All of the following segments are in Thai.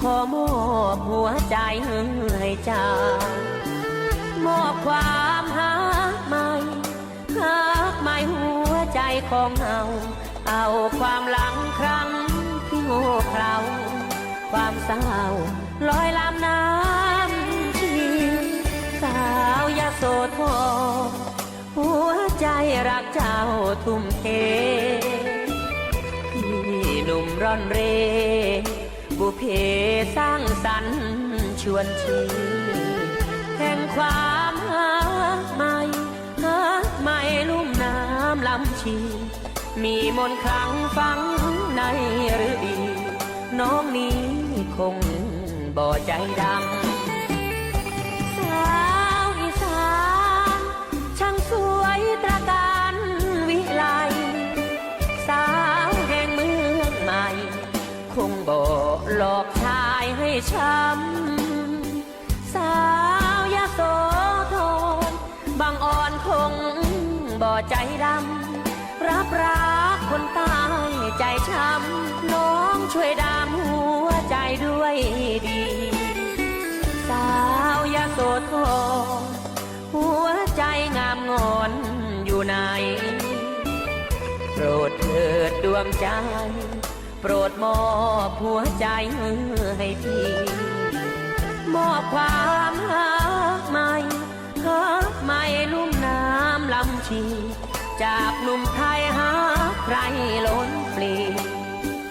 ขอบหัวใจให้เจ้ามอบความหักใหม่หักใหม่หัวใจของเราเอาความหลังครั้งที่โง่เขลาความเศร้าลอยลำน้ำชีสาวยาโสธรหัวใจรักเจ้าทุ่มเทพี่หนุ่มร่อนเร บุพเพสร้างสรรค์ชวนชีแห่งความหักใหม่หักใหม่ลุ่มน้ำลำชี มีมนต์ครั้งฟังในฤดี น้องนี้คงบ่ใจดำ ช้ำสาวยาโสธรบางอ่อนคงบ่อใจดำรับรักคนใต้ใจช้ำน้องช่วยดามหัวใจด้วยดี สาวยาโสธรหัวใจงามงอนอยู่ไหนโปรดเถิดดวงใจ ปรดมอบหัวใจให้พี่มอบความหักใหม่หักใหม่ลุ่มน้ำลำชี จากหนุ่มไทยหาใครล้นปลี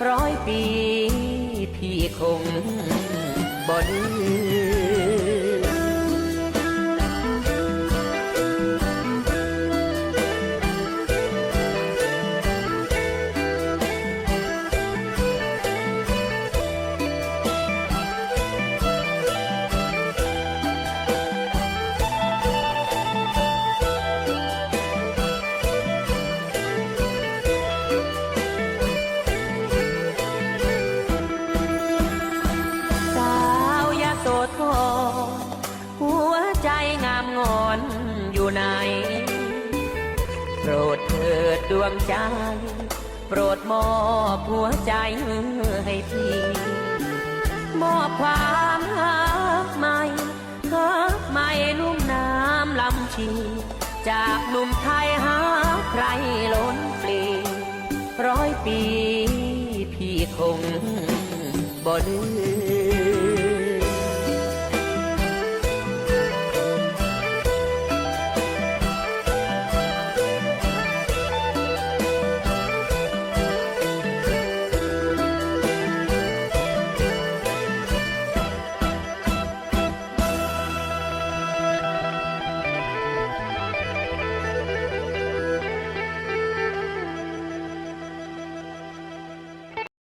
ร้อยปีพี่คงบ่ลืม โปรดเถิดดวงใจ โปรดมอบหัวใจให้พี่มอบความหักใหม่หักใหม่ลุ่มน้ำลำชี จากหนุ่มไทยหาใครล้นปลีร้อยปีพี่คงบ่ลืม